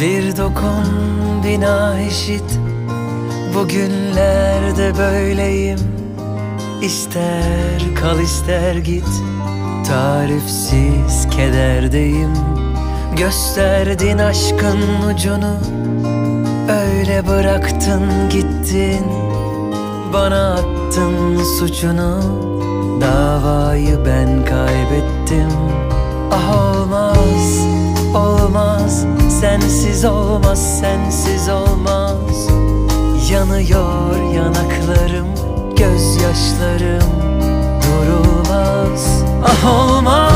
Bir dokun bina eşit. Bugünlerde böyleyim. İster kal ister git. Tarifsiz kederdeyim Gösterdin aşkın ucunu Öyle bıraktın gittin. Bana attın suçunu Davayı ben kaybettim. Ah olmaz, olmaz Sensiz olmaz, sensiz olmaz. Yanıyor yanaklarım, gözyaşlarım Durulmaz. Ah olmaz,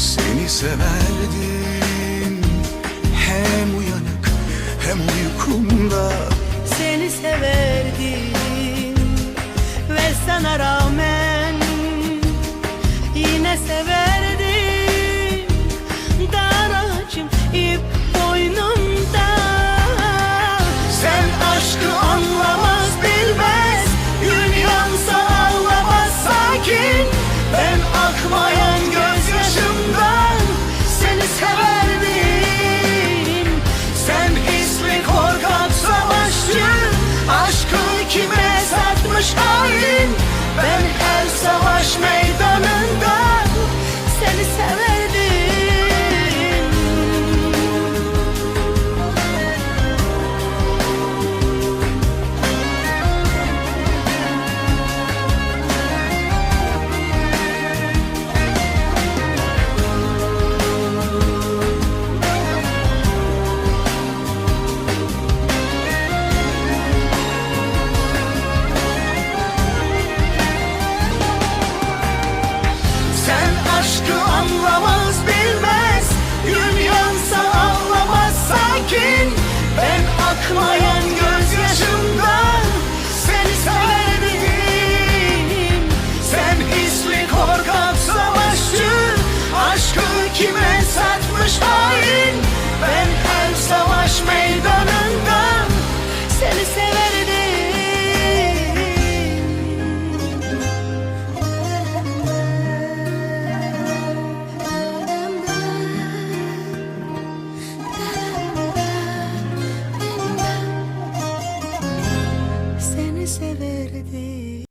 seni severdim. Hem uyanık hem uykumda. Seni severdim. Ve sana rağmen Yine severdim. Daracım ip